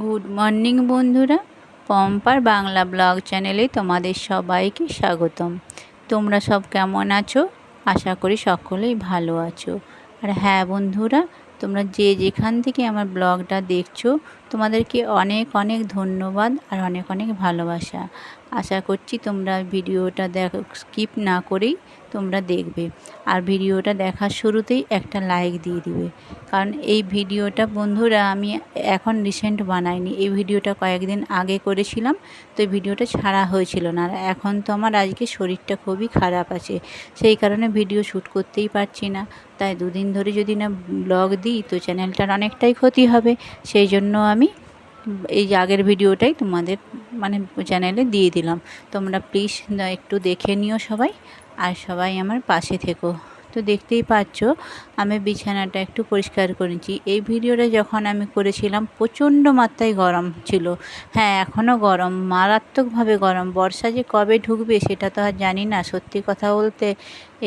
Good morning বন্ধুরা। পম্পার Bangla blog চ্যানেলে তোমাদের সবাইকে স্বাগতম। তোমরা সব কেমন আছো? আশা করি সকলেই ভালো আছো। আর হ্যাঁ বন্ধুরা, তোমরা যে যেখান থেকে আমার ব্লগটা দেখছ, তোমাদেরকে অনেক অনেক ধন্যবাদ আর অনেক অনেক ভালোবাসা। আশা করছি তোমরা ভিডিওটা দেখ স্কিপ না করেই তোমরা দেখবে। আর ভিডিওটা দেখার শুরুতেই একটা লাইক দিয়ে দিবে। কারণ এই ভিডিওটা, বন্ধুরা, আমি এখন রিসেন্ট বানাইনি। এই ভিডিওটা কয়েকদিন আগে করেছিলাম, তো এই ভিডিওটা ছাড়া হয়েছিল না। আর এখন তো আমার আজকে শরীরটা খুবই খারাপ আছে। সেই কারণে ভিডিও শ্যুট করতেই পারছি না। তাই দুদিন ধরে যদি না ব্লগ দিই, তো চ্যানেলটার অনেকটাই ক্ষতি হবে। সেই জন্য আমি এই আগের ভিডিওটাই তোমাদের মানে চ্যানেলে দিয়ে দিলাম। তোমরা প্লিজ একটু দেখে নিও সবাই, আর সবাই আমার পাশে থেকো। তো দেখতেই পাচ্ছ, আমি বিছানাটা একটু পরিষ্কার করেছি এই ভিডিওটা যখন আমি করেছিলাম, প্রচণ্ড মাত্রায় গরম ছিল। হ্যাঁ এখনও গরম, মারাত্মকভাবে গরম। বর্ষা যে কবে ঢুকবে সেটা তো আর জানি না, সত্যি কথা বলতে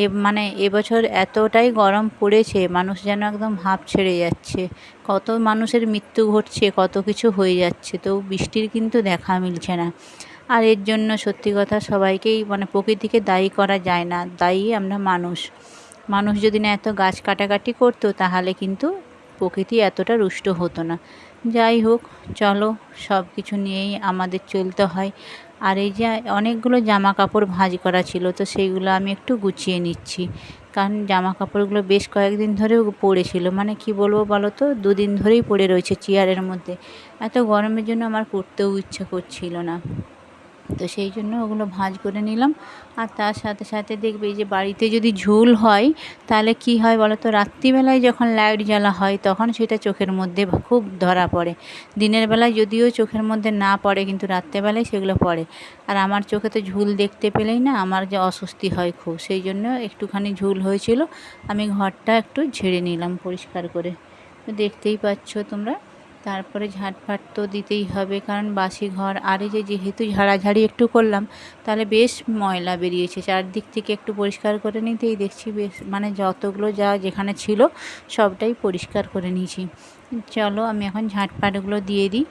এ মানে এবছর এতটাই গরম পড়েছে, মানুষ যেন একদম হাঁপ ছেড়ে যাচ্ছে। কত মানুষের মৃত্যু ঘটছে, কত কিছু হয়ে যাচ্ছে, তো বৃষ্টির কিন্তু দেখা মিলছে না। আর এর জন্য সত্যি কথা সবাইকেই মানে প্রকৃতিকে দায়ী করা যায় না, দায়ী আমরা মানুষ। মানুষ যদি না এত গাছ কাটাকাটি করতো, তাহলে কিন্তু প্রকৃতি এতটা রুষ্ট হতো না। যাই হোক, চলো সব কিছু নিয়েই আমাদের চলতে হয়। আর এই যে অনেকগুলো জামা কাপড় ভাঁজ করা ছিল, তো সেইগুলো আমি একটু গুছিয়ে নিচ্ছি। কারণ জামা কাপড়গুলো বেশ কয়েকদিন ধরেও পড়েছিল। মানে কি বলব বলো তো, দুদিন ধরেই পড়ে রয়েছে চেয়ারের মধ্যে। এত গরমের জন্য আমার করতেও ইচ্ছা করছিল না। তো সেই জন্য ওগুলো ভাঁজ করে নিলাম। আর তার সাথে সাথে দেখবে যে বাড়িতে যদি ঝুল হয়, তাহলে কি হয় বলো তো রাত্রিবেলায় যখন লাইট জ্বালা হয়, তখন সেটা চোখের মধ্যে খুব ধরা পড়ে। দিনের বেলায় যদিও চোখের মধ্যে না পড়ে, কিন্তু রাত্রেবেলায় সেগুলো পড়ে। আর আমার চোখে তো ঝুল দেখতে পেলেই না, আমার যে অস্বস্তি হয় খুব। সেই জন্য একটুখানি ঝুল হয়েছিল, আমি ঘরটা একটু ঝেড়ে নিলাম পরিষ্কার করে। দেখতেই পাচ্ছ তোমরা। তারপরে ঝাঁটফাট তো দিতেই হবে, কারণ বাসি ঘর। আর এই যে যেহেতু ঝাড়াঝাড়ি একটু করলাম, তাহলে বেশ ময়লা বেরিয়েছে। চারদিক থেকে একটু পরিষ্কার করে নিতেই দেখছি, বেশ মানে যতগুলো যা যেখানে ছিল, সবটাই পরিষ্কার করে নিয়েছি। চলো আমি এখন ঝাঁটপাটগুলো দিয়ে দিই।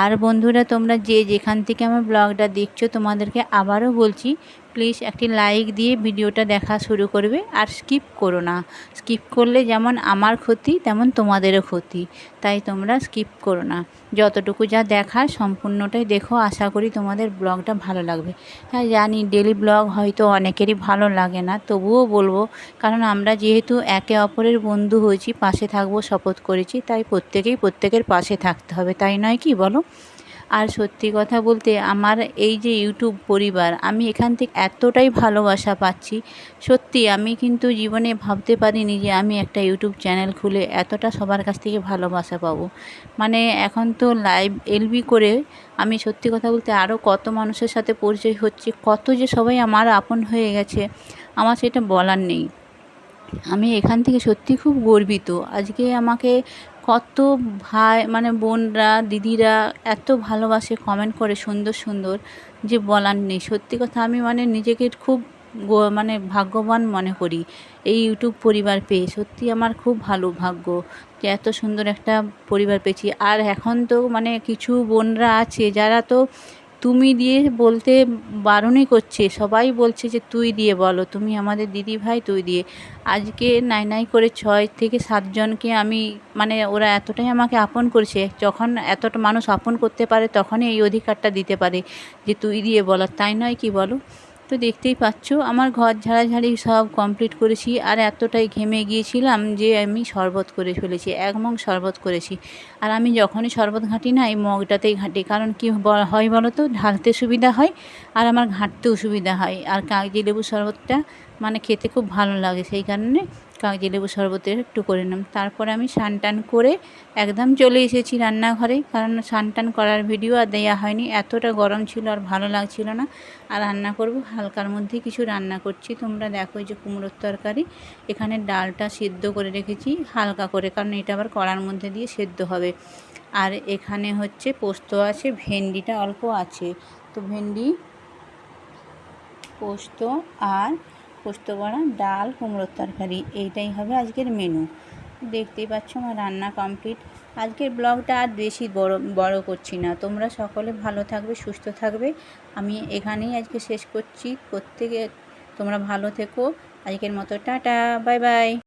আর বন্ধুরা, তোমরা যে যেখান থেকে আমার ব্লগটা দেখছ, তোমাদেরকে আবারও বলছি প্লিজ একটি লাইক দিয়ে ভিডিওটা দেখা শুরু করবে আর স্কিপ করো না। স্কিপ করলে যেমন আমার ক্ষতি, তেমন তোমাদেরও ক্ষতি। তাই তোমরা স্কিপ করো না। যতটুকু যা দেখার সম্পূর্ণটাই দেখো। আশা করি তোমাদের ব্লগটা ভালো লাগবে। হ্যাঁ জানি ডেলি ব্লগ হয়তো অনেকেরই ভালো লাগে না, তবুও বলব, কারণ আমরা যেহেতু একে অপরের বন্ধু হয়েছি, পাশে থাকব, শপথ করেছি, তাই প্রত্যেকেই প্রত্যেকের পাশে থাকতে হবে, তাই নয় কি বলো? আর সত্যি কথা বলতে আমার এই যে ইউটিউব পরিবার, আমি এখান থেকে এতটাই ভালোবাসা পাচ্ছি, সত্যি আমি কিন্তু জীবনে ভাবতে পারিনি যে আমি একটা ইউটিউব চ্যানেল খুলে এতটা সবার কাছ থেকে ভালোবাসা পাবো। মানে এখন তো লাইভ এলবি করে আমি সত্যি কথা বলতে আরও কত মানুষের সাথে পরিচয় হচ্ছে, কত যে সবাই আমার আপন হয়ে গেছে, আমার সেটা বলার নেই। আমি এখান থেকে সত্যি খুব গর্বিত। আজকে আমাকে কত ভাই মানে বোনরা, দিদিরা এত ভালোবাসে কমেন্ট করে সুন্দর সুন্দর, যে বলার নেই। সত্যি কথা, আমি মানে নিজেকে খুব মানে ভাগ্যবান মনে করি এই ইউটিউব পরিবার পেয়ে। সত্যি আমার খুব ভালো ভাগ্য যে এত সুন্দর একটা পরিবার পেয়েছি। আর এখন তো মানে কিছু বোনরা আছে, যারা তো তুমি দিয়ে বলতে বারণই করছে, সবাই বলছে যে তুই দিয়ে বলো, তুমি আমাদের দিদি ভাই তুই দিয়ে। আজকে নাই নাই করে ছয় থেকে সাতজনকে আমি মানে ওরা এতটাই আমাকে আপন করছে, যখন এতটা মানুষ আপন করতে পারে তখনই এই অধিকারটা দিতে পারে যে তুই দিয়ে বলার তাই নয় কি বলো? তো দেখতেই পাচ্ছ, আমার ঘর ঝাড়াঝাড়ি সব কমপ্লিট করেছি আর এতটাই ঘেমে গিয়েছিলাম যে আমি শরবত করে ফেলেছি, এক মগ শরবত করেছি। আর আমি যখনই শরবত ঘাঁটি না, এই মগটাতেই ঘাঁটি। কারণ কি হয় বলো তো, ঢালতে সুবিধা হয় আর আমার ঘাঁটতেও সুবিধা হয়। আর কাগজি লেবু শরবতটা মানে খেতে খুব ভালো লাগে সেই কারণে কাগজি লেবু শরবতের একটু করে নিলাম। তারপরে আমি স্নান টান করে একদম চলে এসেছি রান্নাঘরে, কারণ স্নান টান করার ভিডিও আর দেওয়া হয়নি। এতটা গরম ছিল আর ভালো লাগছিল না। আর রান্না করব, হালকার মধ্যে কিছু রান্না করছি। তোমরা দেখো যে কুমড়োর তরকারি, এখানে ডালটা সিদ্ধ করে রেখেছি, হালকা করে, কারণ এটা আবার কড়ার মধ্যে দিয়ে সেদ্ধ হবে। আর এখানে হচ্ছে পোস্ত আছে, ভেন্ডিটা অল্প আছে। তো ভেন্ডি, পোস্ত আর পোস্ত বড়া, ডাল, কুমড়োর তরকারি, এইটাই হবে আজকের মেনু দেখতেই পাচ্ছ আমার রান্না কমপ্লিট আজকের ব্লগটা আর বেশি বড় বড় করছি না। তোমরা সকলে ভালো থাকবে, সুস্থ থাকবে। আমি এখানেই আজকে শেষ করছি। প্রত্যেকে তোমরা ভালো থেকো। আজকের মতো টাটা বাই বাই